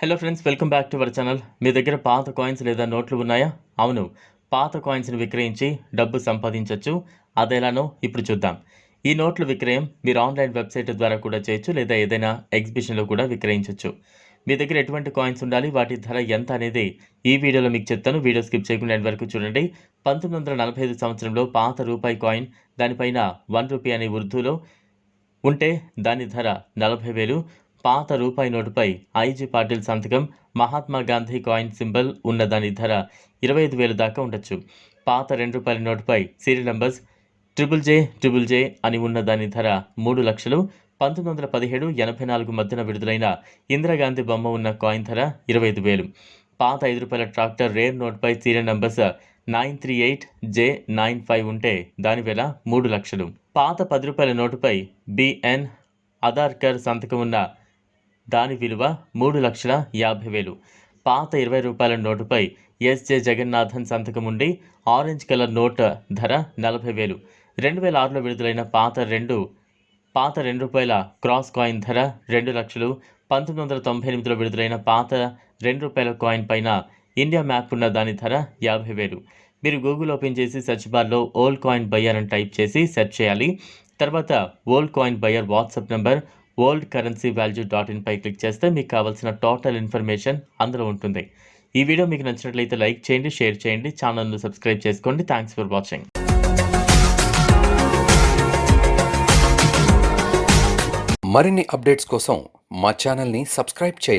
Hello friends welcome back to our channel మీ దగ్గర పాత coins లేదా నోట్లు ఉన్నాయా? అవును. పాత కాయిన్స్ని విక్రయించి డబ్బు సంపాదించవచ్చు అదేలానో ఇప్పుడు చూద్దాం. ఈ నోట్ల విక్రయం మీరు ఆన్లైన్ వెబ్సైట్ ద్వారా కూడా చేయొచ్చు లేదా ఏదైనా ఎగ్జిబిషన్లో కూడా విక్రయించవచ్చు మీ దగ్గర ఎటువంటి కాయిన్స్ ఉండాలి? వాటి ధర ఎంత అనేది ఈ వీడియోలో మీకు చెప్తాను. వీడియో స్కిప్ చేయకుండా వరకు చూడండి. పంతొమ్మిది వందల నలభై ఐదు సంవత్సరంలో పాత రూపాయి కాయిన్ దానిపైన వన్ రూపీ అనే ఉర్దూలో ఉంటే దాని ధర నలభై వేలు. పాత రూపాయి నోటుపై ఐజీ పాటిల్ సంతకం మహాత్మా గాంధీ కాయిన్ సింబల్ ఉన్న దాని ధర ఇరవై ఐదు వేలు దాకా ఉండొచ్చు. పాత రెండు రూపాయల నోటుపై serial numbers triple J triple J అని ఉన్న దాని ధర మూడు లక్షలు పంతొమ్మిది వందల పదిహేడు ఎనభై నాలుగు మధ్యన విడుదలైన ఇందిరాగాంధీ బొమ్మ ఉన్న కాయిన్ ధర ఇరవై ఐదు వేలు. పాత ఐదు రూపాయల tractor rare నోట్పై serial numbers nine three eight J nine five ఉంటే దాని వేల మూడు లక్షలు. పాత పది రూపాయల నోటుపై బిఎన్ అదార్కర్ సంతకం ఉన్న దాని విలువ మూడు లక్షల యాభై వేలు. పాత ఇరవై రూపాయల నోటుపై ఎస్జే జగన్నాథన్ సంతకం ఉండి ఆరెంజ్ కలర్ నోట్ ధర నలభై వేలు. రెండు వేల ఆరులో విడుదలైన పాత రెండు పాత రెండు రూపాయల క్రాస్ కాయిన్ ధర రెండు లక్షలు పంతొమ్మిది వందల తొంభై ఎనిమిదిలో విడుదలైన పాత రెండు రూపాయల కాయిన్ పైన ఇండియా మ్యాప్ ఉన్న దాని ధర యాభై వేలు. మీరు గూగుల్ ఓపెన్ చేసి సెర్చ్ బార్లో ఓల్డ్ కాయిన్ బయ్యర్ అని టైప్ చేసి సెర్చ్ చేయాలి. తర్వాత old coin buyer WhatsApp number world currency value dot in pi click చేస్తే మీకు కావాల్సిన టోటల్ ఇన్ఫర్మేషన్ అందులో ఉంటుంది. ఈ వీడియో మీకు నచ్చినట్లయితే లైక్ చేయండి షేర్ చేయండి ఛానల్ను సబ్స్క్రైబ్ చేసుకోండి. థ్యాంక్స్ ఫర్ వాచింగ్ మరిన్ని అప్డేట్స్ కోసం మా ఛానల్ని సబ్స్క్రైబ్ చేయండి.